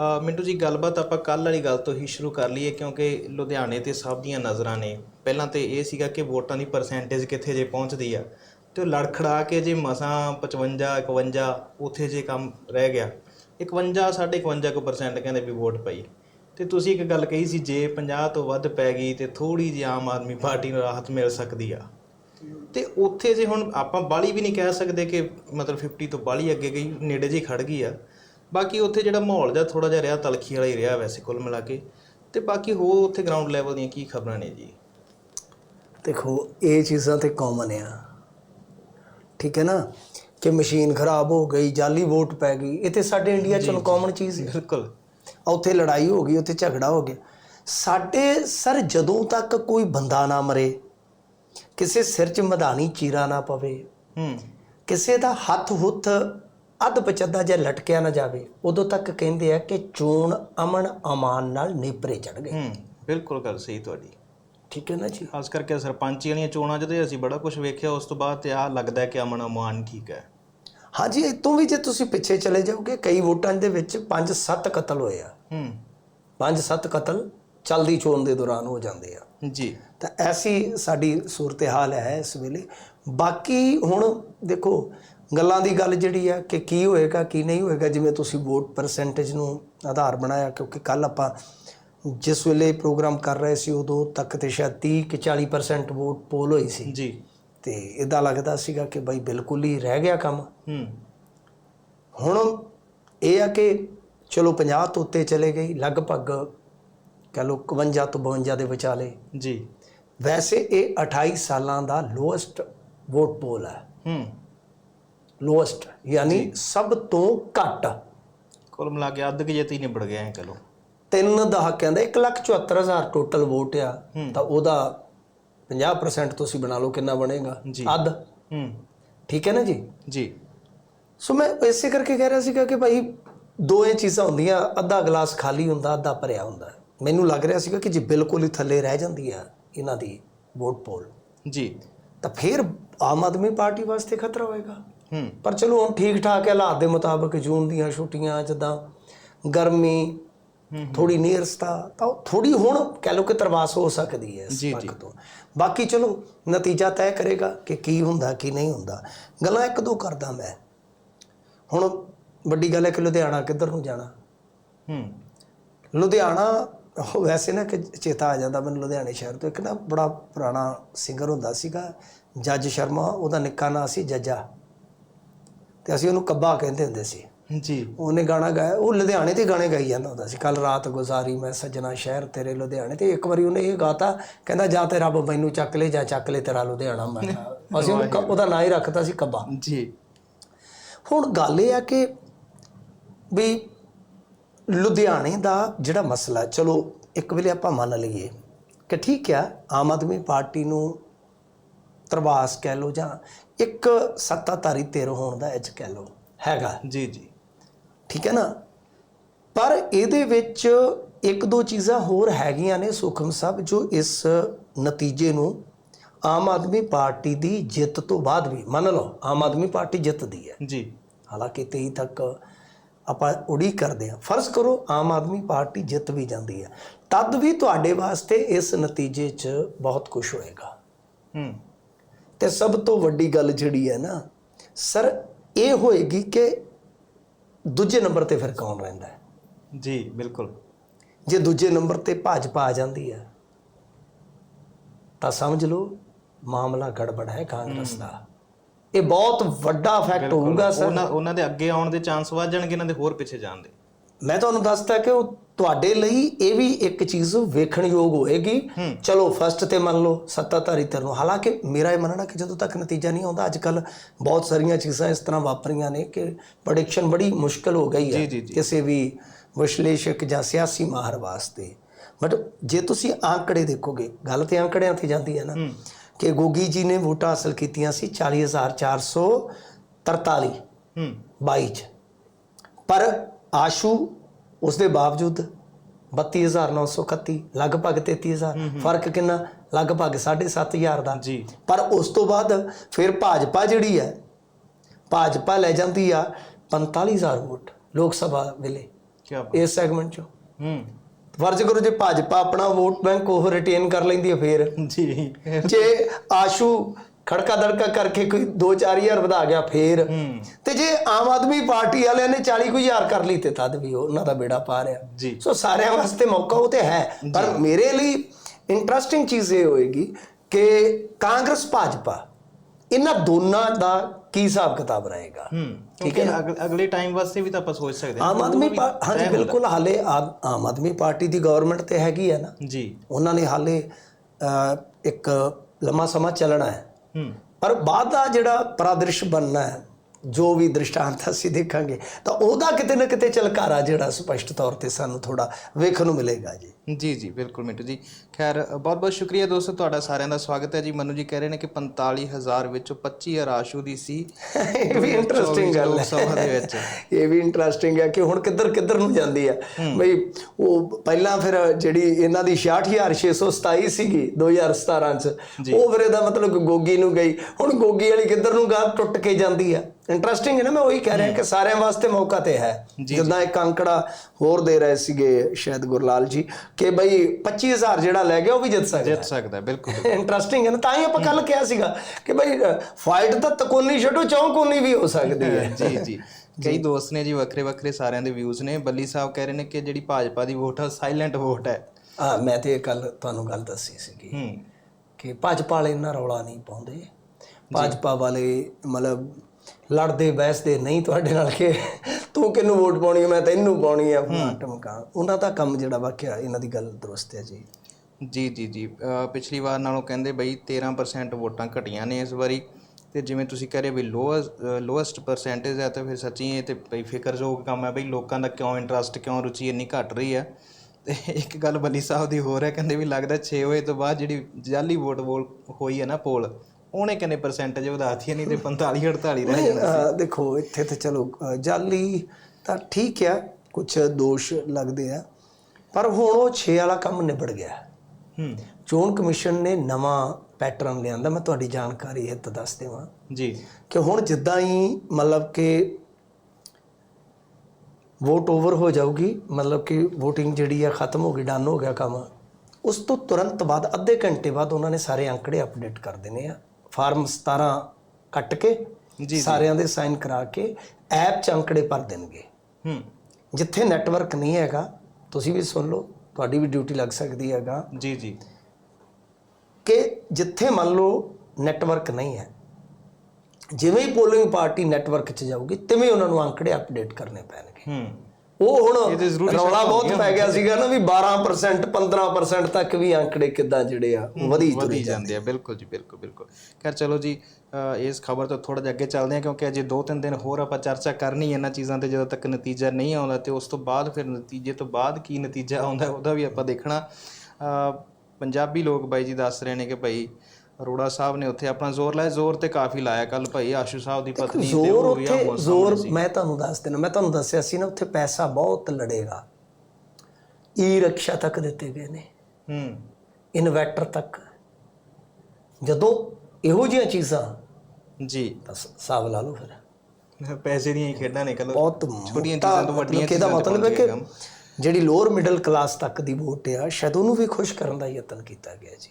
ਅ, ਮਿੰਟੂ ਜੀ ਗੱਲਬਾਤ ਆਪਾਂ ਕੱਲ ਵਾਲੀ ਗੱਲ ਤੋਂ ਹੀ ਸ਼ੁਰੂ ਕਰ ਲਈਏ ਕਿਉਂਕਿ ਲੁਧਿਆਣੇ ਤੇ ਸਭ ਦੀਆਂ ਨਜ਼ਰਾਂ ਨੇ। ਪਹਿਲਾਂ ਤੇ ਇਹ ਸੀਗਾ ਕਿ ਵੋਟਾਂ ਦੀ ਪਰਸੈਂਟੇਜ ਕਿੱਥੇ ਜੇ ਪਹੁੰਚਦੀ ਆ ਤੇ ਉਹ ਲੜਖੜਾ ਕੇ ਜੇ ਮਸਾਂ 55 51 ਉੱਥੇ ਜੇ ਕੰਮ ਰਹਿ ਗਿਆ। 51 ਸਾਢੇ 51 ਕੁ percent ਕਹਿੰਦੇ ਵੀ ਵੋਟ ਪਈ। ਤੇ ਤੁਸੀਂ ਇੱਕ ਗੱਲ ਕਹੀ ਸੀ ਜੇ 50 ਤੋਂ ਵੱਧ ਪੈ ਗਈ ਤੇ ਥੋੜੀ ਜਿਹੀ ਆਮ ਆਦਮੀ ਪਾਰਟੀ ਨੂੰ ਰਾਹਤ ਮਿਲ ਸਕਦੀ ਆ। ਤੇ ਉੱਥੇ ਜੇ ਹੁਣ ਆਪਾਂ ਬਾਲੀ ਵੀ ਨਹੀਂ ਕਹਿ ਸਕਦੇ ਕਿ ਮਤਲਬ 50 ਤੋਂ ਬਾਲੀ ਅੱਗੇ ਗਈ ਨੇੜੇ ਜੀ ਖੜ ਗਈ ਆ। ਬਾਕੀ ਉੱਥੇ ਜਿਹੜਾ ਮਾਹੌਲ ਜਾਂ ਥੋੜਾ ਜਿਹਾ ਰਿਹਾ ਤਲਖੀ ਵਾਲਾ ਹੀ ਰਿਹਾ ਵੈਸੇ ਕੁੱਲ ਮਿਲਾ ਕੇ। ਤੇ ਬਾਕੀ ਹੋਰ ਉੱਥੇ ਗਰਾਊਂਡ ਲੈਵਲ ਦੀਆਂ ਕੀ ਖਬਰਾਂ ਨੇ ਜੀ? ਦੇਖੋ ਇਹ ਚੀਜ਼ਾਂ ਤੇ ਕਾਮਨ ਆ। ਠੀਕ ਹੈ ਨਾ? ਕਿ ਮਸ਼ੀਨ ਖਰਾਬ ਹੋ ਗਈ ਜਾਲੀ ਵੋਟ ਪੈ ਗਈ ਇਹ ਤੇ ਸਾਡੇ ਇੰਡੀਆ ਚ ਕਾਮਨ ਚੀਜ਼ ਹੈ ਬਿਲਕੁਲ। ਉੱਥੇ ਲੜਾਈ ਹੋ ਗਈ ਉੱਥੇ ਝਗੜਾ ਹੋ ਗਿਆ। ਸਾਡੇ ਸਰ ਜਦੋਂ ਤੱਕ ਕੋਈ ਬੰਦਾ ਨਾ ਮਰੇ ਕਿਸੇ ਸਿਰ 'ਚ ਮਧਾਣੀ ਚੀਰਾ ਨਾ ਪਵੇ ਹੂੰ। ਕਿਸੇ ਦਾ ਹੱਥ ਹੁੱਥ ਅੱਧ ਪਚੱਦਾ ਜਾਂ ਲਟਕਿਆ ਨਾ ਜਾਵੇ ਉਦੋਂ ਤੱਕ ਕਹਿੰਦੇ ਆ ਕਿ ਚੋਣ ਅਮਨ ਅਮਾਨ ਨਾਲ ਨੇਪਰੇ ਚੜ ਗਏ। ਹੂੰ ਬਿਲਕੁਲ ਗੱਲ ਸਹੀ ਤੁਹਾਡੀ। ਠੀਕ ਹੈ ਨਾ ਜੀ? ਖਾਸ ਕਰਕੇ ਸਰਪੰਚੀ ਵਾਲੀਆਂ ਚੋਣਾਂ ਜਦੋਂ ਅਸੀਂ ਬੜਾ ਕੁਝ ਵੇਖਿਆ ਉਸ ਤੋਂ ਬਾਅਦ ਤੇ ਆਹ ਲੱਗਦਾ ਹੈ ਕਿ ਅਮਨ ਅਮਾਨ ਠੀਕ ਹੈ। ਹਾਂਜੀ ਇਤੋਂ ਵੀ ਜੇ ਤੁਸੀਂ ਪਿੱਛੇ ਚਲੇ ਜਾਓਗੇ ਕਈ ਵੋਟਾਂ ਦੇ ਵਿੱਚ 5-7 ਕਤਲ ਹੋਏ ਆ। ਹੂੰ। 5-7 ਕਤਲ ਚਲਦੀ ਚੋਣ ਦੇ ਦੌਰਾਨ ਹੋ ਜਾਂਦੇ ਆ। ਜੀ। ਤਾਂ ਐਸੀ ਸਾਡੀ ਸੂਰਤ-ਹਾਲ ਹੈ ਇਸ ਵੇਲੇ। ਬਾਕੀ ਹੁਣ ਦੇਖੋ ਗੱਲਾਂ ਦੀ ਗੱਲ ਜਿਹੜੀ ਆ ਕਿ ਕੀ ਹੋਏਗਾ ਕੀ ਨਹੀਂ ਹੋਏਗਾ ਜਿਵੇਂ ਤੁਸੀਂ ਵੋਟ ਪਰਸੈਂਟੇਜ ਨੂੰ ਆਧਾਰ ਬਣਾਇਆ ਕਿਉਂਕਿ ਕੱਲ ਆਪਾਂ ਜਿਸ ਵੇਲੇ ਪ੍ਰੋਗਰਾਮ ਕਰ ਰਹੇ ਸੀ ਉਦੋਂ ਤੱਕ ਤੇ ਸ਼ਾਇਦ 30 ਕਿ 40% ਵੋਟ ਪੋਲ ਹੋਈ ਸੀ। ਜੀ। ਤੇ ਇਦਾਂ ਲੱਗਦਾ ਸੀਗਾ ਕਿ ਬਈ ਬਿਲਕੁਲ ਹੀ ਰਹਿ ਗਿਆ ਕੰਮ। ਹੂੰ। ਹੁਣ ਇਹ ਆ ਕਿ ਚਲੋ 50 ਤੋਂ ਉੱਤੇ ਚਲੇ ਗਈ ਲਗਭਗ ਕਹ ਲਓ 51 ਤੋਂ 52 ਦੇ ਵਿਚਾਲੇ। ਜੀ। ਵੈਸੇ ਇਹ 28 ਸਾਲਾਂ ਦਾ ਲੋਐਸਟ ਵੋਟ ਪੋਲ ਹੈ ਹੂੰ। ਲੋਐਸਟ ਯਾਨੀ ਸਭ ਤੋਂ ਘੱਟ। ਕੁੱਲ ਮਿਲਾ ਕੇ ਅੱਧ ਕਿ ਜੇ ਤੀ ਨਿਬੜ ਗਿਆ ਐ ਚਲੋ ਤਿੰਨ ਦਹਾਕਿਆਂ ਦਾ 174000 ਟੋਟਲ ਵੋਟ ਆ। ਤਾਂ ਉਹਦਾ 50% ਤੁਸੀਂ ਬਣਾ ਲਓ ਕਿੰਨਾ ਬਣੇਗਾ। ਅੱਧ। ਹੂੰ। ਠੀਕ ਹੈ ਨਾ ਜੀ? ਜੀ। ਸੋ ਮੈਂ ਇਸੇ ਕਰਕੇ ਕਹਿ ਰਿਹਾ ਸੀਗਾ ਕਿ ਭਾਈ ਦੋ ਇਹ ਚੀਜ਼ਾਂ ਹੁੰਦੀਆਂ ਅੱਧਾ ਗਲਾਸ ਖਾਲੀ ਹੁੰਦਾ ਅੱਧਾ ਭਰਿਆ ਹੁੰਦਾ। ਮੈਨੂੰ ਲੱਗ ਰਿਹਾ ਸੀਗਾ ਕਿ ਜੇ ਬਿਲਕੁਲ ਹੀ ਥੱਲੇ ਰਹਿ ਜਾਂਦੀ ਆ ਇਹਨਾਂ ਦੀ ਵੋਟ ਪੋਲ ਜੀ। ਤਾਂ ਫਿਰ ਆਮ ਆਦਮੀ ਪਾਰਟੀ ਵਾਸਤੇ ਖਤਰਾ ਹੋਏਗਾ। ਹੂੰ ਪਰ ਚਲੋ ਹੁਣ ਠੀਕ ਠਾਕ ਹੈ ਹਾਲਾਤ ਦੇ ਮੁਤਾਬਕ ਜੂਨ ਦੀਆਂ ਛੁੱਟੀਆਂ ਜਦਾਂ ਗਰਮੀ ਥੋੜੀ ਨੀਰਸਤਾ ਤਾਂ ਥੋੜੀ ਹੁਣ ਕਹਿ ਲਓ ਕਿ ਤਰਵਾਸ ਹੋ ਸਕਦੀ ਹੈ ਇਸ ਪੱਖ ਤੋਂ। ਬਾਕੀ ਚਲੋ ਨਤੀਜਾ ਤੈਅ ਕਰੇਗਾ ਕਿ ਕੀ ਹੁੰਦਾ ਕੀ ਨਹੀਂ ਹੁੰਦਾ। ਗੱਲਾਂ ਇੱਕ ਦੋ ਕਰਦਾ ਮੈਂ। ਹੁਣ ਵੱਡੀ ਗੱਲ ਹੈ ਕਿ ਲੁਧਿਆਣਾ ਕਿੱਧਰ ਨੂੰ ਜਾਣਾ? ਹੂੰ। ਲੁਧਿਆਣਾ ਉਹ ਵੈਸੇ ਨਾ ਕਿ ਚੇਤਾ ਆ ਜਾਂਦਾ ਮੈਨੂੰ ਲੁਧਿਆਣੇ ਸ਼ਹਿਰ ਤੋਂ। ਇੱਕ ਨਾ ਬੜਾ ਪੁਰਾਣਾ ਸਿੰਗਰ ਹੁੰਦਾ ਸੀਗਾ ਜੱਜ ਸ਼ਰਮਾ ਉਹਦਾ ਨਿੱਕਾ ਨਾਂ ਸੀ ਜੱਜਾ। ਤੇ ਅਸੀਂ ਉਹਨੂੰ ਕੱਬਾ ਕਹਿੰਦੇ ਹੁੰਦੇ ਸੀ। ਜੀ। ਉਹਨੇ ਗਾਣਾ ਗਾਇਆ ਉਹ ਲੁਧਿਆਣੇ ਤੇ ਗਾਣੇ ਗਾਈ ਜਾਂਦਾ ਹੁੰਦਾ ਸੀ। ਕੱਲ ਰਾਤ ਗੁਜ਼ਾਰੀ ਮੈਂ ਸੱਜਣਾ ਸ਼ਹਿਰ ਤੇਰੇ ਲੁਧਿਆਣੇ ਤੇ। ਇੱਕ ਵਾਰੀ ਉਹਨੇ ਇਹ ਗਾਤਾ ਕਹਿੰਦਾ ਜਾਂ ਤੇ ਰੱਬ ਮੈਨੂੰ ਚੱਕ ਲੈ ਜਾਂ ਚੱਕ ਲੈ ਤੇਰਾ ਲੁਧਿਆਣਾ ਮੈਂ। ਅਸੀਂ ਉਹਨੂੰ ਉਹਦਾ ਨਾਂ ਹੀ ਰੱਖਤਾ ਸੀ ਕੱਬਾ। ਜੀ। ਹੁਣ ਗੱਲ ਇਹ ਆ ਕਿ ਵੀ ਲੁਧਿਆਣੇ ਦਾ ਜਿਹੜਾ ਮਸਲਾ ਚਲੋ ਇੱਕ ਵੇਲੇ ਆਪਾਂ ਮੰਨ ਲਈਏ ਕਿ ਠੀਕ ਆ ਆਮ ਆਦਮੀ ਪਾਰਟੀ ਨੂੰ ਤਰਵਾਸ ਕਹਿ ਲੋ ਜਾਂ ਇੱਕ ਸੱਤਾਧਾਰੀ ਧਿਰ ਹੋਣ ਦਾ ਐਜ ਕਹਿ ਲੋ ਹੈਗਾ। ਜੀ ਜੀ। ਠੀਕ ਹੈ ਨਾ? ਪਰ ਇਹਦੇ ਵਿੱਚ ਇੱਕ ਦੋ ਚੀਜ਼ਾਂ ਹੋਰ ਹੈਗੀਆਂ ਨੇ ਸੁਖਮ ਸਾਹਿਬ ਜੋ ਇਸ ਨਤੀਜੇ ਨੂੰ ਆਮ ਆਦਮੀ ਪਾਰਟੀ ਦੀ ਜਿੱਤ ਤੋਂ ਬਾਅਦ ਵੀ ਮੰਨ ਲਓ ਆਮ ਆਦਮੀ ਪਾਰਟੀ ਜਿੱਤਦੀ ਹੈ। ਜੀ। ਹਾਲਾਂਕਿ 23 ਤੱਕ ਆਪਾਂ ਉਡੀਕ ਕਰਦੇ ਹਾਂ। ਫਰਜ਼ ਕਰੋ ਆਮ ਆਦਮੀ ਪਾਰਟੀ ਜਿੱਤ ਵੀ ਜਾਂਦੀ ਹੈ। ਤਦ ਵੀ ਤੁਹਾਡੇ ਵਾਸਤੇ ਇਸ ਨਤੀਜੇ 'ਚ ਬਹੁਤ ਕੁਝ ਹੋਏਗਾ। ਹੂੰ। ਤੇ ਸਭ ਤੋਂ ਵੱਡੀ ਗੱਲ ਜਿਹੜੀ ਹੈ ਨਾ ਸਰ ਇਹ ਹੋਏਗੀ ਕਿ ਦੂਜੇ ਨੰਬਰ ਤੇ ਫਿਰ ਕੌਣ ਰਹਿੰਦਾ ਹੈ? ਜੀ ਬਿਲਕੁਲ। ਜੇ ਦੂਜੇ ਨੰਬਰ ਤੇ ਭਾਜਪਾ ਆ ਜਾਂਦੀ ਹੈ ਤਾਂ ਸਮਝ ਲਓ ਮਾਮਲਾ ਗੜਬੜ ਹੈ ਕਾਂਗਰਸ ਦਾ। ਇਹ ਬਹੁਤ ਵੱਡਾ ਫੈਕਟ ਹੋਊਗਾ ਸਰ। ਉਹਨਾਂ ਉਹਨਾਂ ਦੇ ਅੱਗੇ ਆਉਣ ਦੇ ਚਾਂਸ ਵੱਧ ਜਾਣਗੇ ਇਹਨਾਂ ਦੇ ਹੋਰ ਪਿੱਛੇ ਜਾਣ ਦੇ। ਮੈਂ ਤੁਹਾਨੂੰ ਦੱਸਦਾ ਕਿ ਉਹ ਤੁਹਾਡੇ ਲਈ ਇਹ ਵੀ ਇੱਕ ਚੀਜ਼ ਵੇਖਣ ਯੋਗ ਹੋਏਗੀ ਚਲੋ ਫਸਟ ਤੇ ਮੰਨ ਲਓ ਸੱਤਾਧਾਰੀ ਧਿਰ ਨੂੰ। ਹਾਲਾਂਕਿ ਮੇਰਾ ਇਹ ਮੰਨਣਾ ਕਿ ਜਦੋਂ ਤੱਕ ਨਤੀਜਾ ਨਹੀਂ ਆਉਂਦਾ ਅੱਜ ਕੱਲ ਬਹੁਤ ਸਾਰੀਆਂ ਚੀਜ਼ਾਂ ਇਸ ਤਰ੍ਹਾਂ ਵਾਪਰੀਆਂ ਨੇ ਕਿ ਪ੍ਰੈਡਿਕਸ਼ਨ ਬੜੀ ਮੁਸ਼ਕਲ ਹੋ ਗਈ ਹੈ। ਕਿਸੇ ਵੀ ਵਿਸ਼ਲੇਸ਼ਕ ਜਾਂ ਸਿਆਸੀ ਮਾਹਰ ਵਾਸਤੇ। ਬਟ ਜੇ ਤੁਸੀਂ ਆંકੜੇ ਦੇਖੋਗੇ ਗੱਲ ਤੇ ਆંકੜਿਆਂ ਤੇ ਜਾਂਦੀ ਹੈ ਨਾ ਕਿ ਗੋਗੀ ਜੀ ਨੇ ਵੋਟਾਂ ਹਾਸਲ ਕੀਤੀਆਂ ਸੀ 40443 ਹੂੰ। 22 ਚ। ਪਰ ਆਸ਼ੂ ਉਸ ਦੇ ਬਾਵਜੂਦ 32931 ਲਗਭਗ 33000 ਫ਼ਰਕ ਕਿੰਨਾ? ਲਗਭਗ 7500 ਦਾ। ਜੀ। ਪਰ ਉਸ ਤੋਂ ਬਾਅਦ ਫਿਰ ਭਾਜਪਾ ਜਿਹੜੀ ਹੈ ਭਾਜਪਾ ਲੈ ਜਾਂਦੀ ਆ 45000 ਵੋਟ ਲੋਕ ਸਭਾ ਵੇਲੇ। ਇਸ ਸੈਗਮੈਂਟ 'ਚੋਂ। ਹੂੰ। ਫਰਜ਼ ਕਰੋ ਜੇ ਭਾਜਪਾ ਆਪਣਾ ਵੋਟ ਬੈਂਕ ਉਹ ਰਿਟੇਨ ਕਰ ਲੈਂਦੀ ਹੈ ਫੇਰ। ਜੀ। ਜੇ ਆਸ਼ੂ ਖੜਕਾ ਦੜਕਾ ਕਰਕੇ ਕੋਈ 2-4000 ਵਧਾ ਗਿਆ ਫੇਰ। ਹੂੰ। ਤੇ ਜੇ ਆਮ ਆਦਮੀ ਪਾਰਟੀ ਵਾਲਿਆਂ ਨੇ 40000 ਕਰ ਲਈ ਤੇ ਤਦ ਵੀ ਉਹਨਾਂ ਦਾ ਬੇੜਾ ਪਾਰ ਆ ਜੀ। ਸੋ ਸਾਰਿਆਂ ਵਾਸਤੇ ਮੌਕਾ ਉਹ ਤੇ ਹੈ। ਪਰ ਮੇਰੇ ਲਈ ਇੰਟਰਸਟਿੰਗ ਚੀਜ਼ ਇਹ ਹੋਏਗੀ ਕਿ ਕਾਂਗਰਸ ਭਾਜਪਾ ਇਹਨਾਂ ਦੋਨਾਂ ਦਾ ਕੀ ਹਿਸਾਬ ਕਿਤਾਬ ਰਹੇਗਾ? ਹੂੰ ਕਿਉਂਕਿ ਅਗ- ਅਗਲੇ ਟਾਈਮ ਵਾਸਤੇ ਵੀ ਤਾਂ ਆਪਾਂ ਸੋਚ ਸਕਦੇ ਹਾਂ। ਆਮ ਆਦਮੀ ਪਾ- ਹਾਂਜੀ ਬਿਲਕੁਲ ਹਾਲੇ ਆਮ ਆਦਮੀ ਪਾਰਟੀ ਦੀ ਗਵਰਨਮੈਂਟ ਤੇ ਹੈਗੀ ਹੈ ਨਾ। ਜੀ। ਉਹਨਾਂ ਨੇ ਹਾਲੇ ਇੱਕ ਲੰਮਾ ਸਮਾਂ ਚੱਲਣਾ ਹੈ ਹੂੰ। ਪਰ ਬਾਅਦ ਦਾ ਜਿਹੜਾ ਪ੍ਰਾਦ੍ਰਿਸ਼ ਬਣਨਾ ਹੈ ਜੋ ਵੀ ਦ੍ਰਿਸ਼ਟਾਂਤ ਅਸੀਂ ਦੇਖਾਂਗੇ ਤਾਂ ਉਹਦਾ ਕਿਤੇ ਨਾ ਕਿਤੇ ਝਲਕਾਰਾ ਜਿਹੜਾ ਸਪਸ਼ਟ ਤੌਰ ਤੇ ਸਾਨੂੰ ਥੋੜਾ ਵੇਖਣ ਨੂੰ ਮਿਲੇਗਾ ਜੀ। ਜੀ ਜੀ ਬਿਲਕੁਲ ਮਿੰਟੂ ਜੀ। ਖੈਰ ਬਹੁਤ ਬਹੁਤ ਸ਼ੁਕਰੀਆ ਦੋਸਤੋ ਤੁਹਾਡਾ ਸਾਰਿਆਂ ਦਾ ਸਵਾਗਤ ਹੈ ਜੀ। ਮਨੂ ਜੀ ਕਹਿ ਰਹੇ ਨੇ ਕਿ 45000 ਵਿੱਚੋਂ 25 ਆਰਾਸ਼ੂ ਦੀ ਸੀ। ਇਹ ਵੀ ਇੰਟਰਸਟਿੰਗ ਗੱਲ ਲੋਕ ਸਭਾ ਦੇ ਵਿੱਚ। ਇਹ ਵੀ ਇੰਟਰਸਟਿੰਗ ਹੈ ਕਿ ਹੁਣ ਕਿੱਧਰ ਕਿੱਧਰ ਨੂੰ ਜਾਂਦੀ ਹੈ। ਬਈ ਉਹ ਪਹਿਲਾਂ ਫਿਰ ਜਿਹੜੀ ਇਹਨਾਂ ਦੀ 66627 ਸੀਗੀ 2017 ਚ ਉਹ ਫਿਰ ਇਹਦਾ ਮਤਲਬ ਗੋਗੀ ਨੂੰ ਗਈ। ਹੁਣ ਗੋਗੀ ਵਾਲੀ ਕਿੱਧਰ ਨੂੰ ਗਾ ਟੁੱਟ ਕੇ ਜਾਂਦੀ ਆ ਇੰਟਰਸਟਿੰਗ ਹੈ ਨਾ ਮੈਂ ਉਹੀ ਕਹਿ ਰਿਹਾ ਕਿ ਸਾਰਿਆਂ ਵਾਸਤੇ ਮੌਕਾ ਤੇ ਹੈ। ਜਿੱਦਾਂ ਇੱਕ ਅੰਕੜਾ ਹੋਰ ਦੇ ਰਹੇ ਸੀਗੇ ਸ਼ਾਇਦ ਗੁਰਲਾਲ ਜੀ ਕਿ ਬਈ 25000 ਜਿਹੜਾ ਲੈ ਗਿਆ ਉਹ ਵੀ ਜਿੱਤ ਸਕਦਾ ਜਿੱਤ ਸਕਦਾ ਬਿਲਕੁਲ ਇੰਟਰਸਟਿੰਗ ਹੈ ਨਾ ਤਾਂ ਹੀ ਆਪਾਂ ਕੱਲ ਕਿਹਾ ਸੀਗਾ ਕਿ ਬਈ ਫਾਈਟ ਤਾਂ ਤਕੋਨੀ ਛੱਡੋ ਚੌਂਕੋਨੀ ਵੀ ਹੋ ਸਕਦੀ ਹੈ। ਜੀ ਜੀ। ਕਈ ਦੋਸਤ ਨੇ ਜੀ ਵੱਖਰੇ ਵੱਖਰੇ ਸਾਰਿਆਂ ਦੇ ਵਿਊਜ਼ ਨੇ। ਬੱਲੀ ਸਾਹਿਬ ਕਹਿ ਰਹੇ ਨੇ ਕਿ ਜਿਹੜੀ ਭਾਜਪਾ ਦੀ ਵੋਟ ਹੈ ਸਾਇਲੈਂਟ ਵੋਟ ਹੈ। ਆ ਮੈਂ ਤੇ ਕੱਲ ਤੁਹਾਨੂੰ ਗੱਲ ਦੱਸੀ ਸੀਗੀ ਕਿ ਭਾਜਪਾ ਵਾਲੇ ਇੰਨਾ ਰੌਲਾ ਨਹੀਂ ਪਾਉਂਦੇ। ਭਾਜਪਾ ਵਾਲੇ ਮਤਲਬ ਲੜਦੇ ਬਹਿਸਦੇ ਨਹੀਂ ਤੁਹਾਡੇ ਨਾਲ ਕਿ ਤੂੰ ਕਿਹਨੂੰ ਵੋਟ ਪਾਉਣੀ ਹੈ ਮੈਂ ਤੈਨੂੰ ਪਾਉਣੀ ਹੈ। ਟਮਕਾ। ਉਹਨਾਂ ਦਾ ਕੰਮ ਜਿਹੜਾ ਵਾਕਿਆ ਇਹਨਾਂ ਦੀ ਗੱਲ ਦਰੁਸਤ ਹੈ ਜੀ। ਜੀ ਜੀ ਜੀ। ਪਿਛਲੀ ਵਾਰ ਨਾਲੋਂ ਕਹਿੰਦੇ ਬਈ 13% ਵੋਟਾਂ ਘਟੀਆਂ ਨੇ ਇਸ ਵਾਰੀ। ਤੇ ਜਿਵੇਂ ਤੁਸੀਂ ਕਹਿ ਰਹੇ ਵੀ ਲੋਅਸਟ ਲੋਐਸਟ ਪਰਸੈਂਟੇਜ ਹੈ ਤਾਂ ਫਿਰ ਸੱਚੀ ਇਹ ਤੇ ਬਈ ਫਿਕਰਯੋਗ ਕੰਮ ਹੈ ਬਈ ਲੋਕਾਂ ਦਾ ਕਿਉਂ ਇੰਟਰਸਟ ਕਿਉਂ ਰੁਚੀ ਇੰਨੀ ਘਟ ਰਹੀ ਹੈ। ਤੇ ਇੱਕ ਗੱਲ ਬੱਲੀ ਸਾਹਿਬ ਦੀ ਹੋਰ ਹੈ ਕਹਿੰਦੇ ਵੀ ਲੱਗਦਾ 6 ਵਜੇ ਤੋਂ ਬਾਅਦ ਜਿਹੜੀ ਜਾਲੀ ਵੋਟ ਬੋਲ ਹੋਈ ਹੈ ਨਾ ਪੋਲ ਉਹਨੇ ਕਿੰਨੇ ਪਰਸੈਂਟੇਜ ਵਧਾਤੀ ਨਹੀਂ ਤੇ 45 48 ਰਹਿ ਜਾਣਾ ਅਹ ਦੇਖੋ ਇੱਥੇ ਤੇ ਚਲੋ ਜਾਲੀ ਤਾਂ ਠੀਕ ਆ ਕੁਝ ਦੋਸ਼ ਲੱਗਦੇ ਆ ਪਰ ਹੁਣ ਉਹ 6 ਵਾਲਾ ਕੰਮ ਨਿਬੜ ਗਿਆ। ਹੂੰ। ਚੋਣ ਕਮਿਸ਼ਨ ਨੇ ਨਵਾਂ ਪੈਟਰਨ ਲਿਆਂਦਾ ਮੈਂ ਤੁਹਾਡੀ ਜਾਣਕਾਰੀ ਇਹ ਤਾਂ ਦੱਸ ਦੇਵਾਂ। ਜੀ। ਕਿ ਹੁਣ ਜਿੱਦਾਂ ਹੀ ਮਤਲਬ ਕਿ ਵੋਟ ਓਵਰ ਹੋ ਜਾਊਗੀ ਮਤਲਬ ਕਿ VOTING ਜਿਹੜੀ ਆ ਖਤਮ ਹੋ ਗਈ ਡਨ ਹੋ ਗਿਆ ਕੰਮ ਉਸ ਤੋਂ ਤੁਰੰਤ ਬਾਅਦ ਅੱਧੇ ਘੰਟੇ ਬਾਅਦ ਉਹਨਾਂ ਨੇ ਸਾਰੇ ਅੰਕੜੇ ਅਪਡੇਟ ਕਰ ਦੇਣੇ ਆ। ਫਾਰਮ 17 ਕੱਟ ਕੇ ਸਾਰਿਆਂ ਦੇ ਸਾਈਨ ਕਰਾ ਕੇ ਐਪ 'ਚ ਅੰਕੜੇ ਭਰ ਦੇਣਗੇ। ਹੂੰ। ਜਿੱਥੇ ਨੈਟਵਰਕ ਨਹੀਂ ਹੈਗਾ ਤੁਸੀਂ ਵੀ ਸੁਣ ਲਓ ਤੁਹਾਡੀ ਵੀ ਡਿਊਟੀ ਲੱਗ ਸਕਦੀ ਹੈਗਾ। ਜੀ ਜੀ। ਕਿ ਜਿੱਥੇ ਮੰਨ ਲਓ ਨੈਟਵਰਕ ਨਹੀਂ ਹੈ ਜਿਵੇਂ ਹੀ ਪੋਲਿੰਗ ਪਾਰਟੀ ਨੈਟਵਰਕ 'ਚ ਜਾਊਗੀ ਤਿਵੇਂ ਉਹਨਾਂ ਨੂੰ ਅੰਕੜੇ ਅਪਡੇਟ ਕਰਨੇ ਪੈਣਗੇ। ਹੂੰ। ਉਹ ਹੁਣ ਰੌਲਾ ਬਹੁਤ ਪੈ ਗਿਆ ਸੀਗਾ ਨਾ ਵੀ 12% 15% ਤੱਕ ਵੀ ਅੰਕੜੇ ਕਿੱਦਾਂ ਜਿਹੜੇ ਆ ਵਧੀ ਤੁਰੇ ਜਾਂਦੇ ਆ। ਬਿਲਕੁਲ ਜੀ ਬਿਲਕੁਲ ਬਿਲਕੁਲ। ਖੈਰ ਚਲੋ ਜੀ ਇਸ ਖਬਰ ਤੋਂ ਥੋੜਾ ਜਿਹਾ ਅੱਗੇ ਚੱਲਦੇ ਆ ਕਿਉਂਕਿ ਅਜੇ 2-3 ਦਿਨ ਹੋਰ ਆਪਾਂ ਚਰਚਾ ਕਰਨੀ ਹੈ ਇਹਨਾਂ ਚੀਜ਼ਾਂ ਤੇ ਜਦੋਂ ਤੱਕ ਨਤੀਜਾ ਨਹੀਂ ਆਉਂਦਾ ਤੇ ਉਸ ਤੋਂ ਬਾਅਦ ਫਿਰ ਨਤੀਜੇ ਤੋਂ ਬਾਅਦ ਕੀ ਨਤੀਜਾ ਆਉਂਦਾ ਉਹਦਾ ਵੀ ਆਪਾਂ ਦੇਖਣਾ। ਪੰਜਾਬੀ ਲੋਕ ਬਾਈ ਜੀ ਦੱਸ ਰਹੇ ਨੇ ਕਿ ਭਾਈ ਅਰੋੜਾ ਸਾਹਿਬ ਨੇ ਉੱਥੇ ਆਪਣਾ ਜ਼ੋਰ ਲਾਇਆ। ਜ਼ੋਰ ਤੇ ਕਾਫੀ ਲਾਇਆ ਕੱਲ ਭਾਈ ਆਸ਼ੂ ਸਾਹਿਬ ਦੀ ਪਤਨੀ ਤੇ ਉਹ ਵੀ ਆ ਜ਼ੋਰ ਮੈਂ ਤੁਹਾਨੂੰ ਦੱਸ ਦੇਣਾ ਮੈਂ ਤੁਹਾਨੂੰ ਦੱਸਿਆ ਸੀ ਨਾ ਉੱਥੇ ਪੈਸਾ ਬਹੁਤ ਲੜੇਗਾ। ਈ ਰਿਕਸ਼ਾ ਤੱਕ ਦਿੱਤੇ ਗਏ ਨੇ। ਹੂੰ। ਇਨਵੈਟਰ ਤੱਕ। ਜਦੋਂ ਇਹੋ ਜਿਹੀਆਂ ਚੀਜ਼ਾਂ ਜੀ। ਤਾਂ ਸ- ਹਿਸਾਬ ਲਾ ਲਓ ਫਿਰ। ਪੈਸੇ ਦੀਆਂ ਹੀ ਖੇਡਾਂ ਨੇ ਕੱਲ ਬਹੁਤ ਛੋਟੀਆਂ ਚੀਜ਼ਾਂ ਤੋਂ ਵੱਡੀਆਂ ਚੀਜ਼ਾਂ ਤੇ ਮਤਲਬ ਹੈ ਕਿ। ਜਿਹੜੀ ਲੋਅਰ ਮਿਡਲ ਕਲਾਸ ਤੱਕ ਦੀ ਵੋਟ ਆ ਸ਼ਾਇਦ ਉਹਨੂੰ ਵੀ ਖੁਸ਼ ਕਰਨ ਦਾ ਯਤਨ ਕੀਤਾ ਗਿਆ ਜੀ।